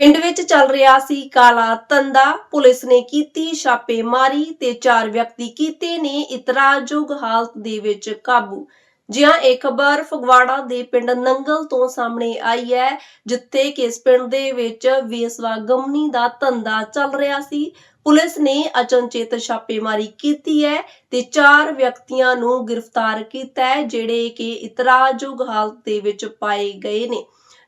ਪਿੰਡ ਵਿੱਚ ਚੱਲ ਰਿਹਾ ਸੀ ਕਾਲਾ ਧੰਦਾ। ਪੁਲਿਸ ਨੇ ਕੀਤੀ, ਛਾਪੇਮਾਰੀ ਤੇ ਚਾਰ ਵਿਅਕਤੀ ਕੀਤੇ ਨੇ ਇਤਰਾਜ਼ਯੋਗ ਹਾਲਤ ਦੇ ਵਿੱਚ ਕਾਬੂ। ਜਿਹਾਂ ਇਹ ਖਬਰ ਫਗਵਾੜਾ ਦੇ ਪਿੰਡ ਨੰਗਲ ਤੋਂ ਸਾਹਮਣੇ ਆਈ ਹੈ, ਜਿੱਥੇ ਕਿ ਇਸ ਪਿੰਡ ਦੇ ਵਿੱਚ ਵੇਸਵਾ ਗਮਨੀ ਦਾ ਧੰਦਾ ਚੱਲ ਰਿਹਾ ਸੀ। ਪੁਲਿਸ ਨੇ ਅਚਨਚੇਤ ਛਾਪੇਮਾਰੀ ਕੀਤੀ ਹੈ ਤੇ ਚਾਰ ਵਿਅਕਤੀਆਂ ਨੂੰ ਗ੍ਰਿਫਤਾਰ ਕੀਤਾ ਹੈ, ਜਿਹੜੇ ਕਿ ਇਤਰਾਜ਼ਯੋਗ ਹਾਲਤ ਦੇ ਵਿੱਚ ਪਾਏ ਗਏ ਨੇ।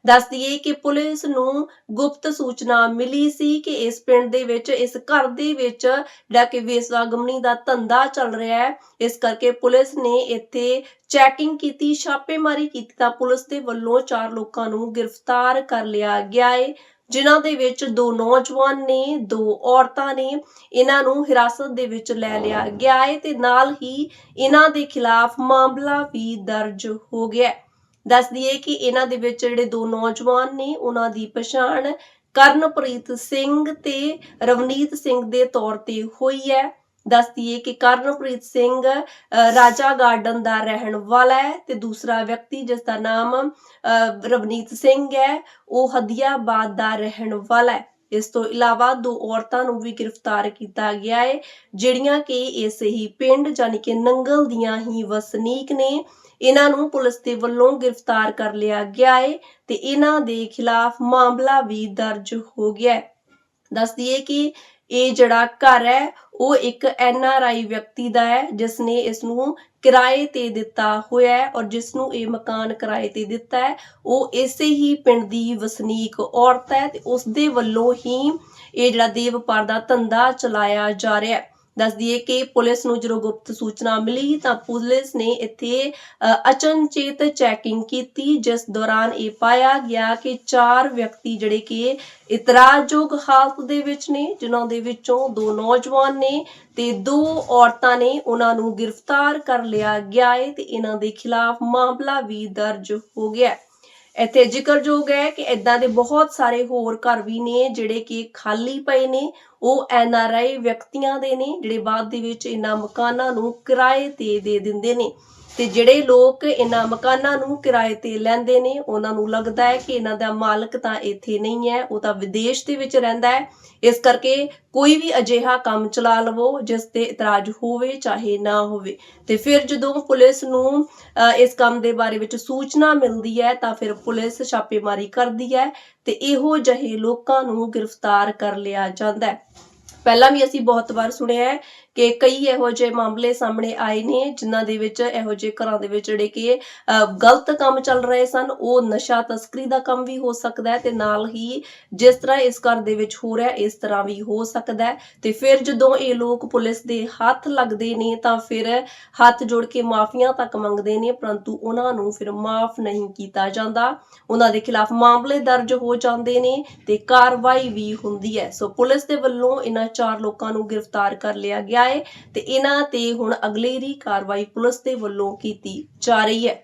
ਦੱਸ ਦਈਏ ਕਿ ਪੁਲਿਸ ਨੂੰ ਗੁਪਤ ਸੂਚਨਾ ਮਿਲੀ ਸੀ ਕਿ ਇਸ ਪਿੰਡ ਦੇ ਵਿੱਚ, ਇਸ ਘਰ ਦੇ ਵਿੱਚ ਜਿਹੜਾ ਕਿ ਵੇਸਵਾਗਮਨੀ ਦਾ ਧੰਦਾ ਚੱਲ ਰਿਹਾ ਹੈ। ਇਸ ਕਰਕੇ ਪੁਲਿਸ ਨੇ ਇੱਥੇ ਚੈਕਿੰਗ ਕੀਤੀ, ਛਾਪੇਮਾਰੀ ਕੀਤੀ ਤਾਂ ਪੁਲਿਸ ਦੇ ਵੱਲੋਂ ਚਾਰ ਲੋਕਾਂ ਨੂੰ ਗ੍ਰਿਫਤਾਰ ਕਰ ਲਿਆ ਗਿਆ ਹੈ ਜਿਨ੍ਹਾਂ ਦੇ ਵਿੱਚ ਦੋ ਨੌਜਵਾਨ ਨੇ, ਦੋ ਔਰਤਾਂ ਨੇ, ਇਹਨਾਂ ਨੂੰ ਹਿਰਾਸਤ ਦੇ ਵਿੱਚ ਲੈ ਲਿਆ ਗਿਆ ਹੈ ਤੇ ਨਾਲ ਹੀ ਇਹਨਾਂ ਦੇ ਖਿਲਾਫ ਮਾਮਲਾ ਵੀ ਦਰਜ ਹੋ ਗਿਆ ਹੈ। ਦੱਸ ਦਈਏ ਕਿ ਇਹਨਾਂ ਦੇ ਵਿੱਚ ਜਿਹੜੇ ਦੋ ਨੌਜਵਾਨ ਨੇ ਉਹਨਾਂ ਦੀ ਪਛਾਣ ਕਰਨਪ੍ਰੀਤ ਸਿੰਘ ਤੇ ਰਵਨੀਤ ਸਿੰਘ ਦੇ ਤੌਰ ਤੇ ਹੋਈ ਹੈ। ਦੱਸ ਦਈਏ ਕਿ ਕਰਨਪ੍ਰੀਤ ਸਿੰਘ ਰਾਜਾ ਗਾਰਡਨ ਦਾ ਰਹਿਣ ਵਾਲਾ ਹੈ ਤੇ ਦੂਸਰਾ ਵਿਅਕਤੀ ਜਿਸ ਦਾ ਨਾਮ ਅ, ਰਵਨੀਤ ਸਿੰਘ ਹੈ ਉਹ ਹਦੀਆਬਾਦ ਦਾ ਰਹਿਣ ਵਾਲਾ ਹੈ। ਇਸ ਤੋਂ ਇਲਾਵਾ ਦੋ ਔਰਤਾਂ ਨੂੰ ਵੀ ਗ੍ਰਿਫਤਾਰ ਕੀਤਾ ਗਿਆ ਹੈ, ਜਿਹੜੀਆਂ ਕਿ ਇਸ ਹੀ ਪਿੰਡ ਯਾਨੀ ਕਿ ਨੰਗਲ ਦੀਆਂ ਹੀ ਵਸਨੀਕ ਨੇ। ਇਹਨਾਂ ਨੂੰ ਪੁਲਿਸ ਦੇ ਵੱਲੋਂ ਗ੍ਰਿਫਤਾਰ ਕਰ ਲਿਆ ਗਿਆ ਹੈ ਤੇ ਇਹਨਾਂ ਦੇ ਖਿਲਾਫ ਮਾਮਲਾ ਵੀ ਦਰਜ ਹੋ ਗਿਆ ਹੈ। ਦੱਸ ਦਈਏ ਕਿ ਇਹ ਜਿਹੜਾ ਘਰ ਹੈ ਉਹ ਇੱਕ ਐਨ ਆਰ ਆਈ ਵਿਅਕਤੀ ਦਾ ਹੈ ਜਿਸ ਨੇ ਇਸ ਨੂੰ ਕਿਰਾਏ ਤੇ ਦਿੱਤਾ ਹੋਇਆ ਹੈ ਔਰ ਜਿਸ ਨੂੰ ਇਹ ਮਕਾਨ ਕਿਰਾਏ ਤੇ ਦਿੱਤਾ ਹੈ। ਉਹ ਇਸੇ ਹੀ ਪਿੰਡ ਦੀ ਵਸਨੀਕ ਔਰਤ ਹੈ ਤੇ ਉਸ ਦੇ ਵੱਲੋਂ ਹੀ ਇਹ ਜਿਹੜਾ ਦੇਵ ਵਪਾਰ ਦਾ ਧੰਦਾ ਚਲਾਇਆ ਜਾ ਰਿਹਾ ਹੈ। ਦੱਸ ਦਈਏ ਕਿ ਪੁਲਿਸ ਨੂੰ ਜਦੋਂ ਗੁਪਤ ਸੂਚਨਾ ਮਿਲੀ ਤਾਂ ਪੁਲਿਸ ਨੇ ਇੱਥੇ ਅਚਨਚੇਤ ਚੈਕਿੰਗ ਕੀਤੀ, ਜਿਸ ਦੌਰਾਨ ਇਹ ਪਾਇਆ ਗਿਆ ਕਿ ਚਾਰ ਵਿਅਕਤੀ ਜਿਹੜੇ ਕਿ ਇਤਰਾਜ਼ਯੋਗ ਹਾਲਤ ਦੇ ਵਿੱਚ ਨੇ, ਜਿਨ੍ਹਾਂ ਦੇ ਵਿੱਚੋਂ ਦੋ ਨੌਜਵਾਨ ਨੇ ਤੇ ਦੋ ਔਰਤਾਂ ਨੇ, ਉਹਨਾਂ ਨੂੰ ਗ੍ਰਿਫਤਾਰ ਕਰ ਲਿਆ ਗਿਆ ਹੈ ਤੇ ਇਹਨਾਂ ਦੇ ਖਿਲਾਫ ਮਾਮਲਾ ਵੀ ਦਰਜ ਹੋ ਗਿਆ। ਹੈ ਇੱਥੇ ਜ਼ਿਕਰਯੋਗ ਹੈ ਕਿ ਇਦਾਂ ਦੇ ਬਹੁਤ ਸਾਰੇ ਹੋਰ ਘਰ ਵੀ ਨੇ ਜਿਹੜੇ ਕਿ ਖਾਲੀ ਪਏ ਨੇ। ਉਹ ਐਨ ਆਰ ਆਈ ਵਿਅਕਤੀਆਂ ਦੇ ਨੇ, ਜਿਹੜੇ ਬਾਅਦ ਦੇ ਵਿੱਚ ਇਹਨਾਂ ਮਕਾਨਾਂ ਨੂੰ ਕਿਰਾਏ ਤੇ ਦੇ ਦਿੰਦੇ ਨੇ। ਤੇ ਜਿਹੜੇ ਲੋਕ ਇਹਨਾਂ ਮਕਾਨਾਂ ਨੂੰ ਕਿਰਾਏ ਤੇ ਲੈਂਦੇ ਨੇ ਉਹਨਾਂ ਨੂੰ ਲੱਗਦਾ ਹੈ ਕਿ ਇਹਨਾਂ ਦਾ ਮਾਲਕ ਤਾਂ ਇੱਥੇ ਨਹੀਂ ਹੈ ਉਹ ਤਾਂ ਵਿਦੇਸ਼ ਦੇ ਵਿੱਚ ਰਹਿੰਦਾ ਹੈ। ਇਸ ਕਰਕੇ ਕੋਈ ਵੀ ਅਜਿਹਾ ਕੰਮ ਚਲਾ ਲਵੋ ਜਿਸ ਤੇ ਇਤਰਾਜ਼ ਹੋਵੇ ਚਾਹੇ ਨਾ ਹੋਵੇ। ਤੇ ਫਿਰ ਜਦੋਂ ਪੁਲਿਸ ਨੂੰ ਅ, ਇਸ ਕੰਮ ਦੇ ਬਾਰੇ ਵਿੱਚ ਸੂਚਨਾ ਮਿਲਦੀ ਹੈ ਤਾਂ ਫਿਰ ਪੁਲਿਸ ਛਾਪੇਮਾਰੀ ਕਰਦੀ ਹੈ ਤੇ ਇਹੋ ਜਿਹੇ ਲੋਕਾਂ ਨੂੰ ਗ੍ਰਿਫਤਾਰ ਕਰ ਲਿਆ ਜਾਂਦਾ ਹੈ। ਪਹਿਲਾਂ ਵੀ ਅਸੀਂ ਬਹੁਤ ਵਾਰ ਸੁਣਿਆ ਹੈ ਕਿ ਕਈ ਇਹੋ ਜਿਹੇ ਮਾਮਲੇ ਸਾਹਮਣੇ ਆਏ ਨੇ, ਜਿਨ੍ਹਾਂ ਦੇ ਵਿੱਚ ਇਹੋ ਜਿਹੇ ਘਰਾਂ ਦੇ ਵਿੱਚ ਜਿਹੜੇ ਕਿ ਗਲਤ ਕੰਮ ਚੱਲ ਰਹੇ ਸਨ, ਉਹ ਨਸ਼ਾ ਤਸਕਰੀ ਦਾ ਕੰਮ ਵੀ ਹੋ ਸਕਦਾ ਹੈ ਤੇ ਨਾਲ ਹੀ ਜਿਸ ਤਰ੍ਹਾਂ ਇਸ ਘਰ ਦੇ ਵਿੱਚ ਹੋ ਰਿਹਾ, ਇਸ ਤਰ੍ਹਾਂ ਵੀ ਹੋ ਸਕਦਾ ਹੈ। ਤੇ ਫਿਰ ਜਦੋਂ ਇਹ ਲੋਕ ਪੁਲਿਸ ਦੇ ਹੱਥ ਲੱਗਦੇ ਨੇ, ਤਾਂ ਫਿਰ ਹੱਥ ਜੋੜ ਕੇ ਮਾਫੀਆਂ ਤੱਕ ਮੰਗਦੇ ਨੇ, ਪਰੰਤੂ ਉਹਨਾਂ ਨੂੰ ਫਿਰ ਮਾਫ ਨਹੀਂ ਕੀਤਾ ਜਾਂਦਾ। ਉਹਨਾਂ ਦੇ ਖਿਲਾਫ ਮਾਮਲੇ ਦਰਜ ਹੋ ਜਾਂਦੇ ਨੇ ਤੇ ਕਾਰਵਾਈ ਵੀ ਹੁੰਦੀ ਹੈ। ਸੋ ਪੁਲਿਸ ਦੇ ਵੱਲੋਂ ਇਹਨਾਂ ਚਾਰ ਲੋਕਾਂ ਨੂੰ ਗ੍ਰਿਫਤਾਰ ਕਰ ਲਿਆ ਗਿਆ ਹੈ ਤੇ ਇਹਨਾਂ ਤੇ ਹੁਣ ਅਗਲੇਰੀ ਕਾਰਵਾਈ ਪੁਲਿਸ ਦੇ ਵੱਲੋਂ ਕੀਤੀ ਜਾ ਰਹੀ ਹੈ।